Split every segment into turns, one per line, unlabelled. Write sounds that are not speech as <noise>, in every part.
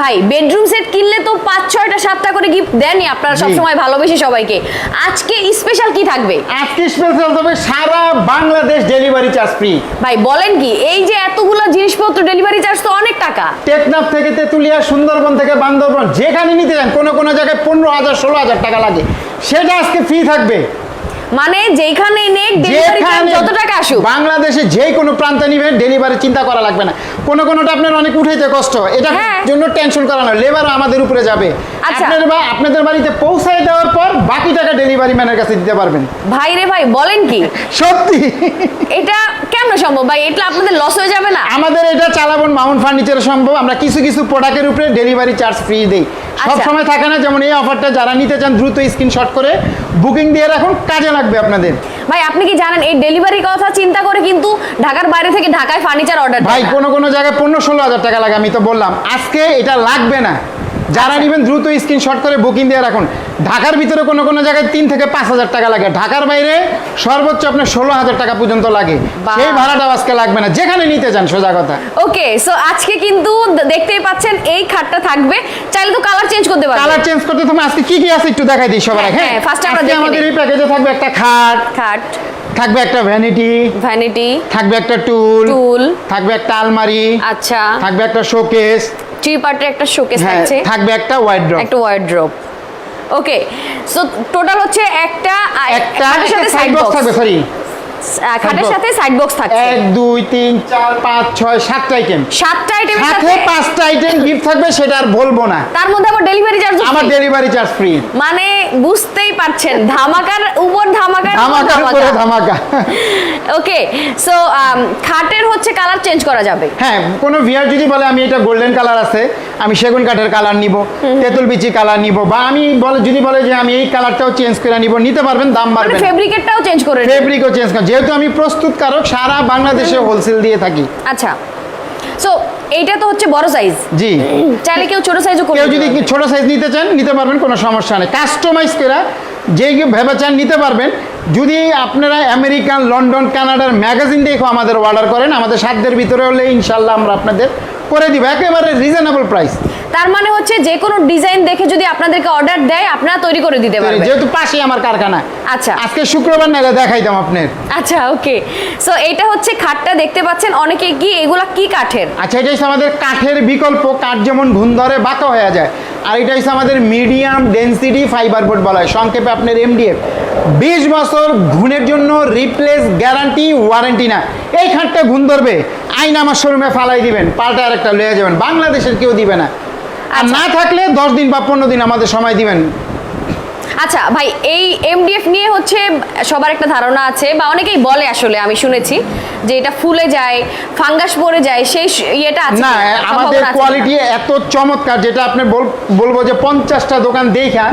ভাই bedroom set কিনলে তো পাঁচ ছয়টা সাতটা করে গিফট দেনই আপনারা। সবসময় ভালোবেসে সবাইকে। আজকে স্পেশাল কি থাকবে?
আজকে স্পেশাল তবে সারা বাংলাদেশ ডেলিভারি চার্জ ফ্রি
ভাই বলেন কি এই যে এতগুলো জিনিসপত্র ডেলিভারি চার্জ তো অনেক টাকা।
টেকনাফ থেকে তেঁতুলিয়া সুন্দরবন থেকে বান্দরবন যেখানে নিতে যান কোনো কোনো জায়গায় পনেরো হাজার ষোলো হাজার টাকা লাগে। সেটা আজকে ফ্রি থাকবে।
মানে যেখানে নেক ডেলিভারি
টাইম
যত টাকা আসুক।
বাংলাদেশে যে কোনো প্রান্তে নিবেন ডেলিভারি চিন্তা করা লাগবে না। কোন কোনটা আপনার অনেক উঠাইতে কষ্ট। এটা
হ্যাঁ।
জন্য টেনশন করা না লেবার আমাদের উপরে যাবে।
আপনাদের
আপনার বা আপনাদের বাড়িতে পৌঁছায় দেওয়ার পর বাকি টাকা ডেলিভারি ম্যানের কাছে দিতে পারবেন।
ভাই রে ভাই বলেন কি?
সত্যি।
এটা কেমন সম্ভব? ভাই এটা আপনাদের লস হয়ে যাবে না?
আমাদের এটা চালাবন মাউন্ট ফার্নিচার সম্ভব। আমরা কিছু কিছু প্রোডাক্টের উপরে ডেলিভারি চার্জ ফ্রি দেই। সব
আচ্ছা।
সময় থাকে না যেমন এই অফারটা যারা নিতে চান দ্রুত স্ক্রিনশট করে বুকিং দিয়ে রাখুন কাজে লাগবে আপনাদের।
ভাই আপনি কি জানেন এই ডেলিভারি কথা চিন্তা করে কিন্তু ঢাকার বাইরে থেকে ঢাকায় ফার্নিচার অর্ডার
ভাই কোনো কোনো জায়গায় পনেরো ষোলো হাজার টাকা লাগে আমি তো বললাম। আজকে এটা লাগবে না। যারা
আচ্ছা।
নেবেন দ্রুত স্ক্রিনশট করে বুকিং দিয়ে রাখুন। ঢাকার ভিতরে কোনো কোনো জায়গায় তিন থেকে পাঁচ হাজার টাকা লাগে। ঢাকার বাইরে সর্বোচ্চ আপনার ষোলো হাজার টাকা পর্যন্ত লাগে। সেই ভাড়াটাও আজকে লাগবে না। যেখানে নিতে চান সোজা কথা।
ওকে সো আজকে কিন্তু দেখতেই পাচ্ছেন এই খাটটা থাকবে। চাইলে তো কালার চেঞ্জ করতে পারবেন।
কালার চেঞ্জ করতে তুমি আজকে কি কি আছে একটু দেখাই দিই সবার
হ্যাঁ, ফার্স্ট আমরা
আজকে
দেখে
আমাদের এই প্যাকেজে থাকবে একটা খাট।
খাট।
থাকবে একটা ভ্যানিটি
ভ্যানিটি
থাকবে একটা টুল
টুল
থাকবে একটা আলমারি।
আচ্ছা।
থাকবে একটা শোকেস
থ্রি পার্টের একটা শোকেস
হ্যাঁ
থাকছে।
থাকবে একটা ওয়াইড ড্রপ
একটা ওয়ার্ড্রপ ওকে সো টোটাল হচ্ছে একটা
একটা
সাথে
সাইড বক্স থাকবে সরি
খাটের সাথে সাইড বক্স থাকছে।
এক দুই তিন চার পাঁচ ছয় সাতটা আইটেম
সাতটা আইটেমের
সাথে
সাথে
পাঁচটা আইটেম গিফট থাকবে সেটা আর বলব না।
তার মধ্যে আবার ডেলিভারি চার্জ
আমার ডেলিভারি চার্জ ফ্রি
মানে বুঝতেই পারছেন ধামাকার উপর ধামাকার
ধামাকার উপরে ধামাকা।
ওকে সো খাটের হচ্ছে কালার চেঞ্জ করা যাবে।
হ্যাঁ কোনো ভিআর যদি বলে আমি এটা গোল্ডেন কালার আছে আমি সেগুন কাঠের কালার নিব তেঁতুল বিচি কালার নিব বা আমি বলে যদি বলে যে আমি এই কালারটাও চেঞ্জ করে নিব নিতে পারবেন দাম
মানে
বাড়বে
ফেব্রিকেটটাও চেঞ্জ করে।
ফেব্রিকও চেঞ্জ কর যেহেতু আমি প্রস্তুত প্রস্তুতকারক সারা বাংলাদেশে হোলসেল দিয়ে থাকি।
আচ্ছা। সো এইটা তো হচ্ছে বড় সাইজ
জি।
চাইলে কেউ ছোট সাইজও করে
কেউ যদি। ছোট সাইজ নিতে চান নিতে পারবেন কোনো সমস্যা নেই। কাস্টমাইজ করে যে ভেবে চান নিতে পারবেন। যদি আপনারা আমেরিকান লন্ডন কানাডার ম্যাগাজিন দেখো আমাদের অর্ডার করেন আমাদের সাধ্যের ভিতরে হলে ইনশাল্লাহ আমরা আপনাদের করে দিব। একেবারে রিজনেবল প্রাইস
তার মানে হচ্ছে যে কোনো ডিজাইন দেখে যদি আপনাদেরকে অর্ডার দেয় আপনারা তৈরি করে দিতে পারবেন।
যেহেতু পাশেই আমার কারখানা।
আচ্ছা।
আজকে শুক্রবার নালে দেখাইতাম আপনার।
আচ্ছা ওকে সো এটা হচ্ছে খাটটা দেখতে পাচ্ছেন অনেকে কি এগুলা কি কাঠের?
আচ্ছা এটা হচ্ছে আমাদের কাঠের বিকল্প কাঠ যেমন ঘুণ ধরে বাঁকা হয়ে যায় আর এটা হচ্ছে আমাদের মিডিয়াম ডেন্সিটি ফাইবার বোর্ড বলা হয়। সংক্ষেপে আপনার এমডিএফ বিশ বছর ঘুণের জন্য রিপ্লেস গ্যারান্টি ওয়ারেন্টি না। এই খাটটা ঘুণ ধরবে। আইন আমার শোরুমে ফালাই দিবেন পাল্টা আরেকটা লয়ে যাবেন। বাংলাদেশের কেউ দিবে না। আর
আচ্ছা।
না থাকলে দশ দিন বা পনেরো দিন আমাদের সময় দিবেন
আচ্ছা ভাই এই এমডিএফ নিয়ে হচ্ছে সবার একটা ধারণা আছে বা অনেকেই বলে আসলে আমি শুনেছি যে এটা ফুলে যায় ফাঙ্গাস পড়ে যায় সেই ইয়েটা আছে
না আমাদের কোয়ালিটি এত চমৎকার যেটা আপনি বলব যে পঞ্চাশটা দোকান দেখা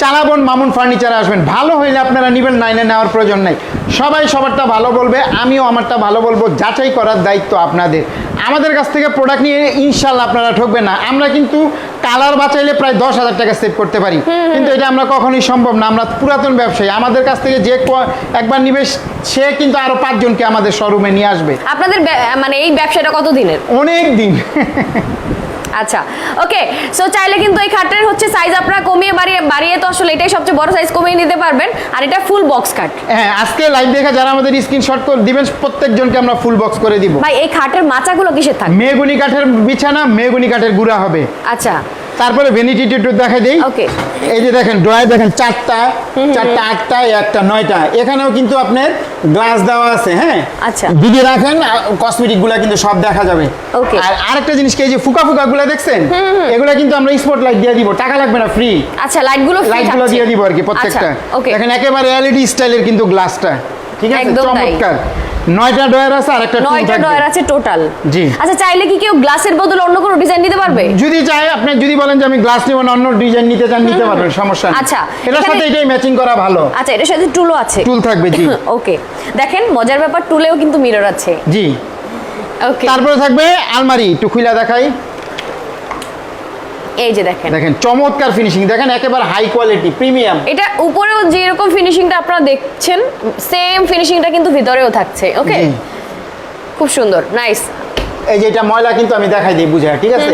চালাবন মামুন ফার্নিচারে আসবেন। ভালো হইলে আপনারা নেবেন নাইনে নেওয়ার প্রয়োজন নেই। সবাই সবারটা ভালো বলবে আমিও আমারটা ভালো বলব যাচাই করার দায়িত্ব আপনাদের। আমাদের কাছ থেকে প্রোডাক্ট নিয়ে ইনশাল্লাহ আপনারা ঠকবেন না। আমরা কিন্তু কালার বাঁচাইলে প্রায় দশ হাজার টাকা সেভ করতে পারি। কিন্তু এটা আমরা কখনোই সম্ভব না। আমরা পুরাতন ব্যবসায়ী। আমাদের কাছ থেকে যে একবার নিবে সে কিন্তু আরও পাঁচজনকে আমাদের শোরুমে নিয়ে আসবে।
আপনাদের মানে এই ব্যবসাটা কত দিনের
অনেক দিন।
আচ্ছা ওকে সো চাইলে কিন্তু এই খাটের হচ্ছে সাইজ আপনারা কমিয়ে বাড়িয়ে বাড়িয়ে তো আসলে এটাই সবচেয়ে বড় সাইজ কমিয়ে নিতে পারবেন। আর এটা ফুল বক্স খাট।
হ্যাঁ আজকে লাইভ দেখা যারা আমাদের স্ক্রিনশট করে দিবেন প্রত্যেকজনকে আমরা ফুল বক্স করে দিব।
ভাই এই খাটের মাচাগুলো কিসের থাকবে?
মেগুনি কাঠের বিছানা মেগুনি কাঠের গুড়া হবে।
আচ্ছা।
তারপরে ভেনিটি একটু দেখা দেই।
ওকে
এই যে দেখেন ড্রয়ার দেখেন চারটা চারটা আটটা একটা নয়টা। এখানেও কিন্তু আপনার গ্লাস দেওয়া আছে হ্যাঁ?
আচ্ছা।
দিদি রাখেন কসমেটিকগুলা কিন্তু সব দেখা যাবে. আর আরেকটা জিনিস কি এই যে ফুকা ফুকা গুলা দেখছেন? এগুলা কিন্তু আমরা স্পট লাইট দিয়ে দিব টাকা লাগবে না ফ্রি
আচ্ছা লাইটগুলো free লাইটগুলো
দিয়ে দিব আর কি প্রত্যেকটা।
আচ্ছা ওকে
দেখেন একেবারে এলইডি স্টাইলের কিন্তু গ্লাসটা ঠিক আছে? চমৎকার। নয়টা ডয়ার আছে আর একটা
নয়টা ডয়ার আছে টোটাল
জি।
আচ্ছা চাইলে কি কেউ গ্লাসের বদলে অন্য কোনো ডিজাইন নিতে পারবে?
যদি চাই আপনি যদি বলেন যে আমি গ্লাস নিব না অন্য ডিজাইন নিতে চান নিতে পারবেন সমস্যা নেই।
আচ্ছা,
এটার সাথে এটাই ম্যাচিং করা ভালো।
আচ্ছা এটার সাথে টুলও আছে।
টুল থাকবে জি। <laughs>
ওকে দেখেন মজার ব্যাপার টুলেও কিন্তু মিরর আছে।
জি।
ওকে
তারপরে থাকবে আলমারি একটু খুলে দেখাই।
এই যে দেখেন।
দেখেন চমৎকার ফিনিশিং দেখেন একেবারে হাই কোয়ালিটি প্রিমিয়াম
এটা উপরেও যেরকম ফিনিশিংটা আপনারা দেখছেন সেম ফিনিশিংটা কিন্তু ভিতরেও থাকছে ওকে খুব সুন্দর নাইস
এই যে এটা ময়লা কিন্তু আমি দেখাই দিই বুঝে ঠিক আছে?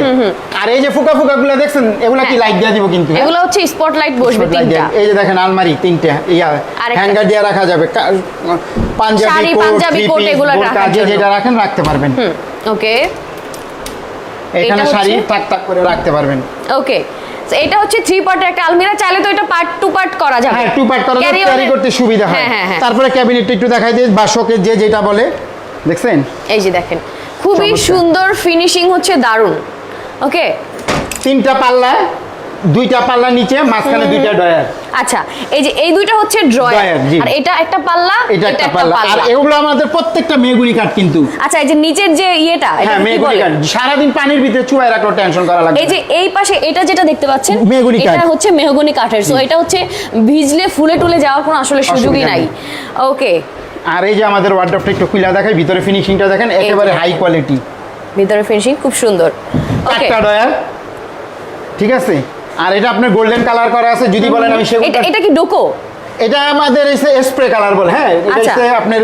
আর এই যে ফুকা ফুকা গুলো দেখছেন এগুলা কি
হ্যাঁ।
লাইট দিয়ে দিব কিন্তু? হ্যাঁ?
এগুলো হচ্ছে স্পটলাইট বসবে তিনটা।
এই যে দেখেন আলমারি তিনটে ইয়া। হ্যাঙ্গার দিয়ে রাখা যাবে পাঞ্জাবি কোট
পাঞ্জাবি, কোট এগুলো জন্য।
যেটা রাখেন রাখতে পারবেন।
ওকে
এখানে শাড়ি টাক টাক করে রাখতে পারবেন।
ওকে। এটা হচ্ছে থ্রি পার্টের একটা আলমিরা চাইলে তো এটা পার্ট টু পার্ট করা যাবে।
হ্যাঁ টু পার্ট করা
যাবে
ক্যারি করতে সুবিধা হয়।
হ্যাঁ হ্যাঁ হ্যাঁ।
তারপরে ক্যাবিনেটটা একটু দেখাই দিই বা শোকের যে যেটা বলে দেখছেন?
এই যে দেখেন খুবই সুন্দর ফিনিশিং হচ্ছে দারুণ ওকে
তিনটা পাল্লা দুইটা পাল্লা নিচে মাঝখানে দুইটা ডয়ার
আচ্ছা এই যে এই দুইটা হচ্ছে ড্রয়ার। আর এটা একটা পাল্লা
এটা একটা পাল্লা। আর এগুলো আমাদের প্রত্যেকটা মেগুনি কাঠ কিন্তু।
আচ্ছা এই যে নিচের যে ইয়েটা
হ্যাঁ মেগুনি
বলে?
কাঠ। সারাদিন পানির ভিতরে চুয়াই রাখলেও টেনশন করা লাগবে
এই যে এই পাশে এটা যেটা দেখতে পাচ্ছেন
মেহগনি কাঠ।
এটা হচ্ছে মেহগনি কাঠের। সো এটা হচ্ছে ভিজলে ফুলে টুলে যাওয়ার কোনো আসলে সুযোগই নাই। ওকে
আর এই যে আমাদের ওয়ার্ড্রপটা একটু খুলে দেখাই ভিতরে ফিনিশিংটা দেখেন একেবারে হাই কোয়ালিটি
ভিতরে ফিনিশিং খুব সুন্দর। ওকে
চারটা ডয়ার ঠিক আছে? আর এটা আপনার গোল্ডেন কালার করা আছে যদি বলেন আমি সেগুন
এটা কি ডোকো?
এটা আমাদের এসে স্প্রে কালার বলে হ্যাঁ এটা
আচ্ছা।
আপনার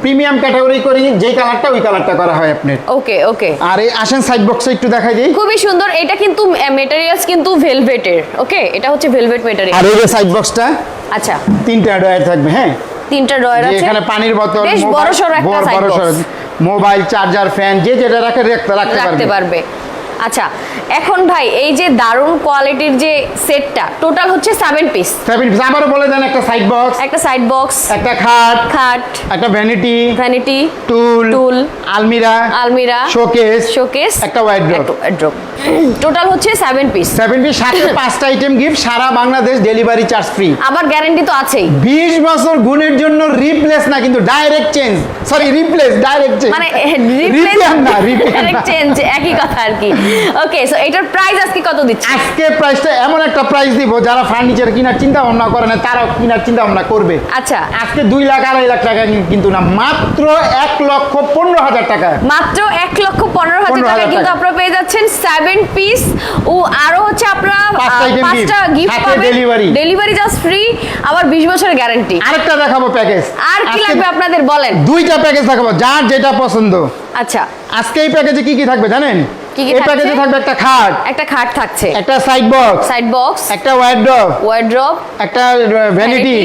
প্রিমিয়াম ক্যাটাগরি করি যেই কালারটা ওই কালারটা করা হয় আপনার।
ওকে ওকে।
আর এই আসেন সাইড বক্সে একটু দেখাই দিই।
খুবই সুন্দর এটা কিন্তু মেটেরিয়ালস কিন্তু ভেলভেটের ওকে? এটা হচ্ছে ভেলভেট
ম্যাটেরিয়াল
আর
এই যে সাইড বক্সটা
আচ্ছা।
তিনটা ডয়ার থাকবে হ্যাঁ।
তিনটা ড্রয়ার
যে
আছে।
এখানে পানির বোতল
বেশ
মোবাইল-
বড়সড় একটা
বড়-
box।
বড়সড় মোবাইল চার্জার ফ্যান যে যেটা রাখে রাখতে রাখতে পারবে।
আচ্ছা এখন ভাই এই যে দারুণ কোয়ালিটির যে সেটটা টোটাল হচ্ছে সেভেন পিস
সেভেন পিস আবারও বলে দেন একটা সাইড বক্স
একটা সাইড বক্স
একটা খাট
খাট
একটা ভ্যানিটি
ভ্যানিটি
টুল
টুল
আলমিরা
আলমিরা
শোকেস
শোকেস
একটা ওয়াইড্রপ
ড্রপ টোটাল হচ্ছে সেভেন পিস
সেভেন পিস সাথে <laughs> পাঁচটা আইটেম গিফট সারা বাংলাদেশ ডেলিভারি চার্জ ফ্রি
আবার গ্যারান্টি তো আছেই।
বিশ বছর গুণের জন্য রিপ্লেস না কিন্তু direct change sorry replace direct change
মানে <laughs>
রিপেয়ার না <laughs>
ডাইরেক্ট চেঞ্জ একই কথা আর কি। ওকে সো এটার প্রাইস আজকে কত দিচ্ছি?
আজকে প্রাইসটা এমন একটা প্রাইস দিব যারা ফার্নিচার কেনার চিন্তা ভাবনা করে না তারাও কেনার চিন্তা ভাবনা করবে।
আচ্ছা।
আজকে দুই লাখ আড়াই লাখ টাকা কিন্তু না মাত্র এক লক্ষ পনেরো হাজার টাকা।
মাত্র এক লক্ষ পনেরো হাজার
15,000
টাকা কিন্তু আপনারা পেয়ে যাচ্ছেন সেভেন পিস ও আরও হচ্ছে আপনারা
পাঁচটা
গিফট পাবেন।
delivery।
ডেলিভারি জাস্ট ফ্রি আবার বিশ বছরের গ্যারান্টি
আরেকটা দেখাবো প্যাকেজ
আর কি লাগবে আপনাদের বলেন।
দুইটা প্যাকেজ দেখাবো যার যেটা পছন্দ।
আচ্ছা।
আজকে এই প্যাকেজে কি কি থাকবে জানেন?
কি কি থাকছে?
থাকবে একটা খাট।
একটা খাট থাকছে।
একটা সাইড বক্স
সাইড বক্স
একটা ওয়ার্ড্রপ
ওয়ার্ড্রপ
একটা ভ্যানিটি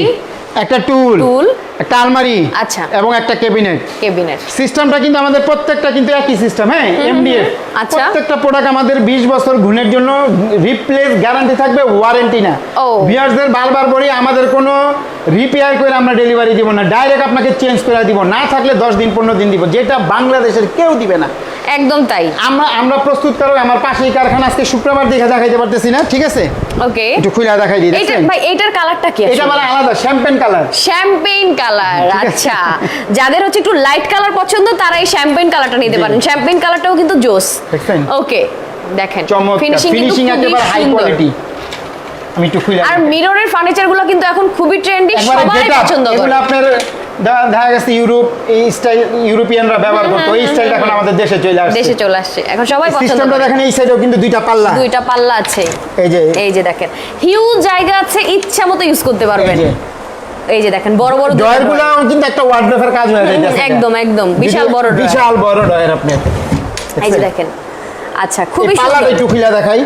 একটা টুল
tool,
একটা আলমারি।
আচ্ছা।
এবং একটা ক্যাবিনেট
কেবিনেট
সিস্টেমটা কিন্তু আমাদের প্রত্যেকটা কিন্তু একই সিস্টেম হ্যাঁ? এমডিএফ
আচ্ছা।
প্রত্যেকটা প্রোডাক্ট আমাদের 20 বছর গুণের জন্য রিপ্লেস গ্যারান্টি থাকবে ওয়ারেন্টি না।
ও।
ভিউয়ার্সদের বারবার বলি আমাদের কোনো রিপেয়ার করে আমরা ডেলিভারি দিব না। ডাইরেক্ট আপনাকে চেঞ্জ করে দিব। না থাকলে 10 দিন 15 দিন দিব। যেটা বাংলাদেশের কেউ দিবে না।
একদম তাই।
আমরা আমরা প্রস্তুত করো আমার পাশেই কারখানা আজকে শুক্রবার দেখে দেখাইতে পারতেছি না ঠিক আছে?
ওকে।
একটু খুলে দেখাই দিই এটা
ভাই এটার কালারটা কি
এটা মানে আলাদা শ্যাম্পেন কালার।
শ্যাম্পেন কালার আচ্ছা। যাদের হচ্ছে একটু লাইট কালার পছন্দ তারা এই শ্যাম্পেন কালারটা নিতে পারেন। শ্যাম্পেন কালারটাও কিন্তু জোস? ওকে দেখেন। ফিনিশিং
ফিনিশিং একেবারে হাই কোয়ালিটি আমি একটু খুলে
আর মিররের ফার্নিচারগুলো কিন্তু এখন খুবই ট্রেন্ডি সবাই পছন্দ
এগুলো আপনার দেখা গেছে ইউরোপ এই স্টাইল ইউরোপিয়ানরা ব্যবহার করতো। এই স্টাইলটা এখন আমাদের দেশে চলে আসছে।
দেশে চলে আসছে। এখন সবাই পছন্দ
সিস্টেমটা দেখেন এই সাইডেও কিন্তু দুইটা পাল্লা।
দুইটা পাল্লা আছে।
এই যে।
এই যে দেখেন। হিউজ জায়গা আছে ইচ্ছা মতো ইউজ করতে পারবেন।
এই যে।
এই যে দেখেন বড় বড় দুটো
ডয়ারগুলো কিন্তু একটা ওয়ার্ড্রোফের কাজ হয়ে যাচ্ছে
একদম, একদম। বিশাল বড় drawer।
বিশাল বড় ডয়ার আপনি।
এই যে দেখেন। আচ্ছা খুবই
পাল্লাটা
সুন্দর।
একটু খুলে দেখাই।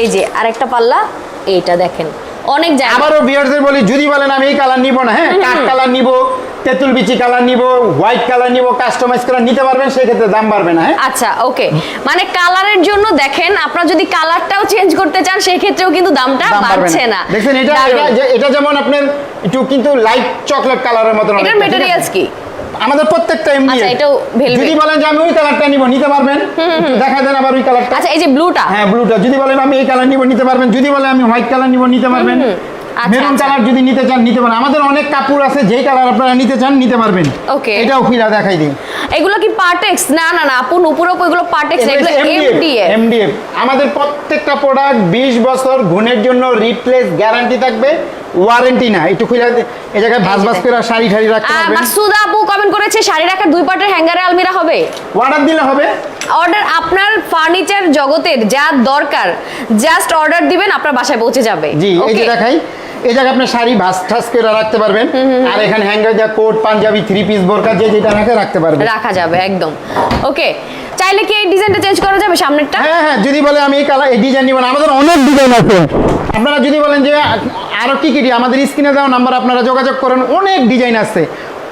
এই যে আরেকটা পাল্লা। এইটা দেখেন। অনেক জায়গা
আবারও বিয়ারদের বলি যদি বলেন আমি এই কালার নিব না হ্যাঁ? কাঠ কালার নিব তেঁতুল বিচি কালার নিব হোয়াইট কালার নিব কাস্টমাইজ করে নিতে পারবেন সেক্ষেত্রে দাম বাড়বে না হ্যাঁ?
আচ্ছা ওকে মানে কালারের জন্য দেখেন আপনারা যদি কালারটাও চেঞ্জ করতে চান সেই ক্ষেত্রেও কিন্তু দামটা বাড়ছে না।
দেখেন এটা এটা- যেমন আপনার একটু কিন্তু লাইট চকলেট কালারের মতন
এটার মেটেরিয়ালস কি?
আমাদের প্রত্যেকটা এমনি
আচ্ছা, এটাও velvet।
যদি বলেন যে আমি ওই কালারটা নিব নিতে পারবেন? দেখা দেন আবার ওই কালারটা
আচ্ছা এই যে ব্লুটা
হ্যাঁ ব্লুটা যদি বলেন আমি এই কালার নিব নিতে পারবেন। যদি বলেন আমি হোয়াইট কালার নিব নিতে পারবেন।
আচ্ছা,
মেরুন
আচ্ছা।
কালার যদি নিতে চান নিতে পারেন আমাদের অনেক কাপড় আছে যেই কালার আপনারা নিতে চান নিতে পারবেন।
Okay.
এটাও খুলে দেখাই দিই
এগুলো কি পার্টেক্স না না না আপু উপর উপর এগুলো পার্টেক্স এগুলো এমডিএফ
এমডিএফ আমাদের প্রত্যেকটা প্রোডাক্ট 20 বছর গুণের জন্য রিপ্লেস গ্যারান্টি থাকবে। ওয়ারেন্টি না একটু খুলে দে- এই জায়গায় ভাঁজ ভাঁজ করে শাড়ি ঠাড়ি রাখতে পারবেন।
মাসুদা আপু কমেন্ট করেছে শাড়ি রাখার দুই পাটের হ্যাঙ্গারে আলমিরা হবে।
অর্ডার দিলে হবে।
অর্ডার আপনার ফার্নিচার জগতের যা দরকার জাস্ট অর্ডার দিবেন আপনার বাসায় পৌঁছে যাবে।
জি এই যে? দেখাই এই জায়গায় আপনি শাড়ি ভাস ঠাস করে রাখতে পারবেন। আর এখানে হ্যাঙ্গার দেওয়া কোট পাঞ্জাবি থ্রি পিস বোরকা যে যেটা রাখে রাখতে পারবেন।
রাখা যাবে একদম। ওকে চাইলে কি এই ডিজাইনটা চেঞ্জ করা যাবে সামনেরটা?
হ্যাঁ হ্যাঁ যদি বলে আমি এই কালার এই ডিজাইন নিব আমাদের অনেক ডিজাইন আছে। আপনারা যদি বলেন যে আরও কি কি আমাদের স্ক্রিনে দেওয়া নাম্বার আপনারা যোগাযোগ করেন। অনেক ডিজাইন আছে।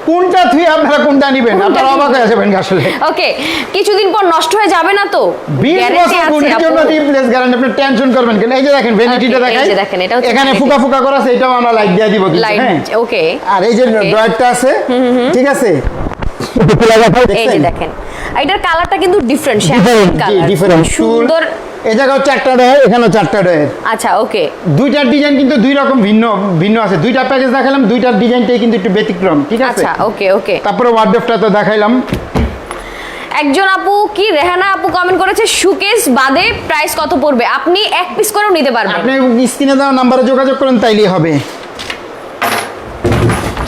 কোনটা থুই আপনারা কোনটা নিবেন? আপনারা অবাক হয়ে যাবেন আসলে।
ওকে কিছুদিন পর নষ্ট হয়ে যাবে না তো?
বিশ
Guarantee
বছর গুণের জন্য রিপ্লেস গ্যারান্টি আপনি টেনশন করবেন কেন? এই যে দেখেন ভ্যানিটিটা
Okay, এই যে দেখেন, এটা
এখানে ফুকা ফুকা করা আছে এটাও আমরা লাইট দিয়ে দিব কিন্তু, হ্যাঁ?
ওকে
আর এই যে. ড্রয়ারটা আছে ঠিক আছে?
এই যে দেখেন। এটার কালারটা কিন্তু ডিফারেন্ট
ডিফারেন্ট
কালার
ডিফারেন্ট
সুন্দর
এই জায়গায় চারটা ড্রয়ার এখানেও চারটা ড্রয়ার
আচ্ছা ওকে
দুইটার ডিজাইন কিন্তু দুই রকম ভিন্ন ভিন্ন আছে। দুইটা প্যাকেজ দেখালাম দুইটার ডিজাইনটাই কিন্তু একটু ব্যতিক্রম ঠিক আছে?
আচ্ছা ওকে ওকে
তারপরে ওয়ার্ডরোবটা তো দেখাইলাম।
একজন আপু কি রেহানা আপু কমেন্ট করেছে সুকেস বাদে প্রাইস কত পড়বে? আপনি এক পিস করেও নিতে পারবেন।
আপনি স্ক্রিনে দেওয়া নাম্বারে যোগাযোগ করেন তাইলেই হবে।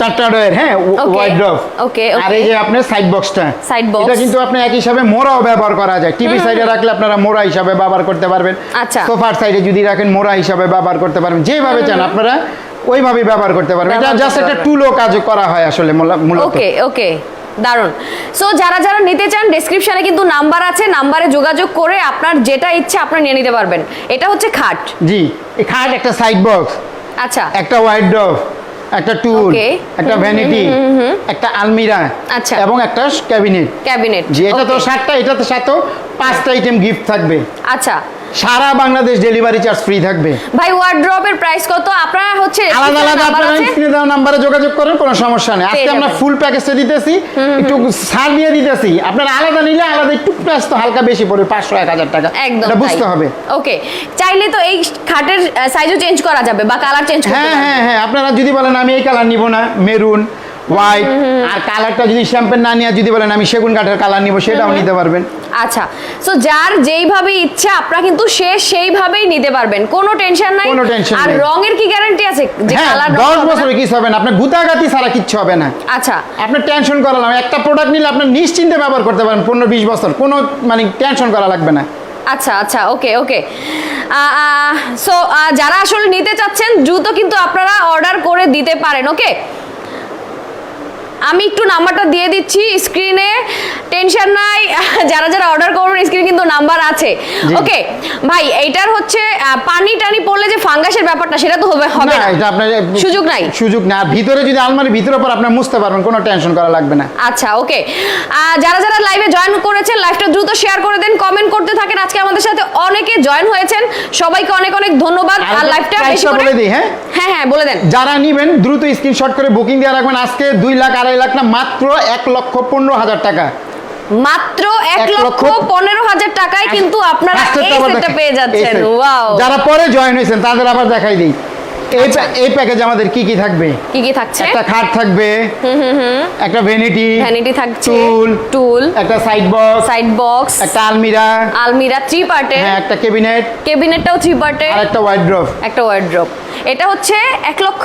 চারটা ডয়ের হ্যাঁ? ওয়াইড্রপ
okay,
আর এই যে আপনার সাইড বক্সটা
Side box.
এটা কিন্তু আপনি এক হিসাবে মোড়াও ব্যবহার করা যায়। টিভি সাইডে রাখলে আপনারা মোড়া হিসাবে ব্যবহার করতে পারবেন।
আচ্ছা।
সোফার সাইডে যদি রাখেন মোড়া হিসাবে ব্যবহার করতে পারবেন। যেভাবে চান আপনারা ওইভাবে ব্যবহার করতে পারবেন। এটা জাস্ট একটা টুলও কাজ করা হয় আসলে মূলা- মূলত।
ওকে ওকে দারুণ সো যারা যারা নিতে চান ডেসক্রিপশনে কিন্তু নাম্বার আছে। নাম্বারে যোগাযোগ করে আপনার যেটা ইচ্ছে আপনার নিয়ে নিতে পারবেন। এটা হচ্ছে খাট।
জি খাট একটা সাইড বক্স
আচ্ছা।
একটা ওয়াইড্রপ একটা টুল একটা ভ্যানিটি একটা আলমিরা
আচ্ছা।
এবং একটা ক্যাবিনেট।
ক্যাবিনেট
যে এটা তো সাতটা এটা তো সাথেও পাঁচটা আইটেম গিফট থাকবে।
আচ্ছা।
সারা বাংলাদেশ ডেলিভারি চার্জ ফ্রি থাকবে।
ভাই ওয়ার্ড্রপের প্রাইস কত? আপনারা হচ্ছে
আলাদা আলাদা আপনারা স্ক্রিনে দেওয়া নাম্বারে যোগাযোগ করেন কোনো সমস্যা নেই। আজকে আমরা ফুল প্যাকেজটা দিতেছি একটু ছাড় দিয়ে দিতেছি। আপনারা আলাদা নিলে আলাদা একটু প্রাইস তো হালকা বেশি পড়বে পাঁচশো এক হাজার টাকা।
একদম
এটা বুঝতে হবে।
ওকে চাইলে তো এই খাটের সাইজও চেঞ্জ করা যাবে বা কালার চেঞ্জ করতে
হ্যাঁ হ্যাঁ হ্যাঁ। আপনারা যদি বলেন আমি এই কালার নিব না মেরুন হোয়াইট আর কালারটা যদি শ্যাম্পেন না নিয়ে যদি বলেন আমি সেগুন কাঠের কালার নিব সেটাও নিতে পারবেন।
আচ্ছা সো যার যেইভাবে ইচ্ছা আপনারা কিন্তু সে সেইভাবেই নিতে পারবেন। কোনো টেনশন নাই।
কোনো tension
আর। রঙের কি গ্যারান্টি আছে? যে
হ্যাঁ
কালার
দশ বছরে কিছু হবে না? আপনার গুতাগাতি ছাড়া কিচ্ছু হবে না।
আচ্ছা।
আপনার টেনশন করা লাগবে একটা প্রোডাক্ট নিলে আপনার নিশ্চিন্তে ব্যবহার করতে পারেন পনেরো বিশ বছর। কোনো মানে টেনশন করা লাগবে না।
আচ্ছা আচ্ছা ওকে ওকে। সো যারা আসলে নিতে চাচ্ছেন দ্রুত কিন্তু আপনারা অর্ডার করে দিতে পারেন ওকে? আমি একটু নাম্বারটা দিয়ে দিচ্ছি স্ক্রিনে টেনশন নাই। <laughs> যারা যারা অর্ডার করবেন স্ক্রিনে কিন্তু নাম্বার আছে। ওকে ভাই এইটার হচ্ছে পানি টানি পড়লে যে ফাঙ্গাসের ব্যাপারটা সেটা তো হবে হবে
না এটা আপনার
সুযোগ নাই।
সুযোগ না। ভিতরে যদি আলমারির ভিতরে পর আপনার মুছতে পারবেন কোনো টেনশন করা লাগবে না।
আচ্ছা ওকে যারা যারা লাইভে জয়েন করেছেন লাইভটা দ্রুত শেয়ার করে দেন কমেন্ট করতে থাকেন। আজকে আমাদের সাথে অনেকে জয়েন হয়েছেন। সবাইকে অনেক অনেক ধন্যবাদ।
আর
আর লাইভটা বেশি করে
বলে দিই, হ্যাঁ?
হ্যাঁ হ্যাঁ বলে দেন।
যারা নিবেন দ্রুত স্ক্রিনশট করে বুকিং দিয়ে রাখবেন। আজকে দুই লাখ আড়াই লাখ না মাত্র এক লক্ষ পনেরো হাজার টাকা।
মাত্র এক লক্ষ পনেরো হাজার টাকায় কিন্তু আপনারা এই সেটটা পেয়ে যাচ্ছেন। ওয়াও।
যারা পরে জয়েন হয়েছেন তাদের আবার দেখাই দিই। এই
আচ্ছা।
এই প্যাকেজ আমাদের কি কি থাকবে?
কি কি থাকছে?
একটা খাট থাকবে একটা ভ্যানিটি
ভ্যানিটি থাকছে
টুল
টুল
একটা সাইড বক্স
সাইড বক্স
একটা আলমিরা
আলমিরা থ্রি পার্টের
হ্যাঁ একটা কেবিনেট
কেবিনেটটাও থ্রি পার্টের
আর একটা ওয়াইড্রপ
একটা ওয়ার্ড্রপ এটা হচ্ছে এক লক্ষ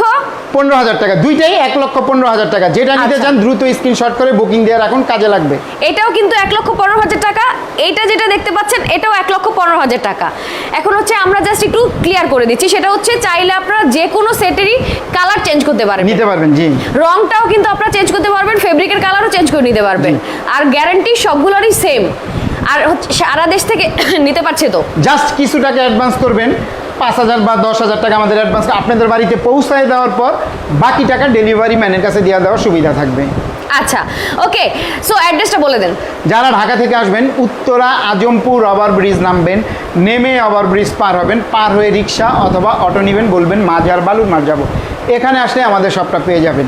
পনেরো হাজার টাকা। দুইটাই এক লক্ষ পনেরো হাজার টাকা। যেটা নিতে
আচ্ছা।
চান দ্রুত স্ক্রিনশট করে বুকিং দিয়ে রাখুন কাজে লাগবে।
এটাও কিন্তু এক লক্ষ পনেরো হাজার টাকা। এইটা যেটা দেখতে পাচ্ছেন এটাও এক লক্ষ পনেরো হাজার টাকা। এখন হচ্ছে আমরা জাস্ট একটু ক্লিয়ার করে দিচ্ছি। সেটা হচ্ছে চাইলে আপনারা যে কোনো সেটেরই কালার চেঞ্জ করতে পারবেন
নিতে পারবেন জি।
রংটাও কিন্তু আপনারা চেঞ্জ করতে পারবেন ফেব্রিকের কালারও চেঞ্জ করে নিতে পারবেন। আর গ্যারান্টি সবগুলোরই সেম আর হচ্ছে সারা দেশ থেকে <coughs> নিতে পারছে তো।
জাস্ট কিছু টাকা অ্যাডভান্স করবেন। পাঁচ হাজার বা দশ হাজার টাকা আমাদের অ্যাডভান্স আপনাদের বাড়িতে পৌঁছায় দেওয়ার পর বাকি টাকা ডেলিভারি ম্যানের কাছে দেওয়া দেওয়ার সুবিধা থাকবে।
আচ্ছা ওকে সো অ্যাড্রেসটা বলে দেন।
যারা ঢাকা থেকে আসবেন উত্তরা আজমপুর ওভার ব্রিজ নামবেন নেমে ওভার ব্রিজ পার হবেন পার হয়ে রিক্সা অথবা অটো নেবেন বলবেন মাজার বালুর মার যাব। এখানে আসলে আমাদের সবটা পেয়ে যাবেন।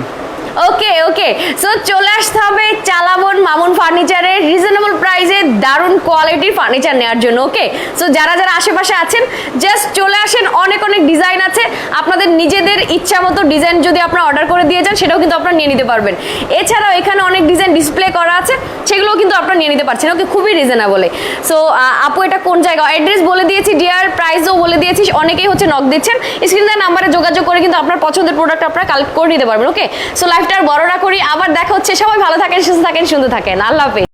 ওকে ওকে সো চলে আসতে হবে চালাবন মামুন ফার্নিচারের রিজনেবল প্রাইসে দারুণ কোয়ালিটির ফার্নিচার নেওয়ার জন্য ওকে সো যারা যারা আশেপাশে আছেন জাস্ট চলে আসেন, অনেক অনেক ডিজাইন আছে। আপনাদের নিজেদের ইচ্ছা মতো ডিজাইন যদি আপনারা অর্ডার করে দিয়ে যান, সেটাও কিন্তু আপনারা নিয়ে নিতে পারবেন। এছাড়াও এখানে অনেক ডিজাইন ডিসপ্লে করা আছে, সেগুলোও কিন্তু আপনারা নিয়ে নিতে পারছেন ওকে খুবই রিজনেবলে সো আপু, এটা কোন জায়গা? অ্যাড্রেস বলে দিয়েছি ডিয়ার প্রাইসও বলে দিয়েছি, অনেকেই হচ্ছে নক দিচ্ছেন। স্ক্রিনে নাম্বারে যোগাযোগ করে কিন্তু আপনার পছন্দের প্রোডাক্ট আপনারা কালেক্ট করে নিতে পারবেন ওকে সো লাইফটা বড়রা করি, আবার দেখা হচ্ছে। সবাই ভালো থাকেন, সুস্থ থাকেন, সুন্দর থাকেন। আল্লাহ হাফেজ।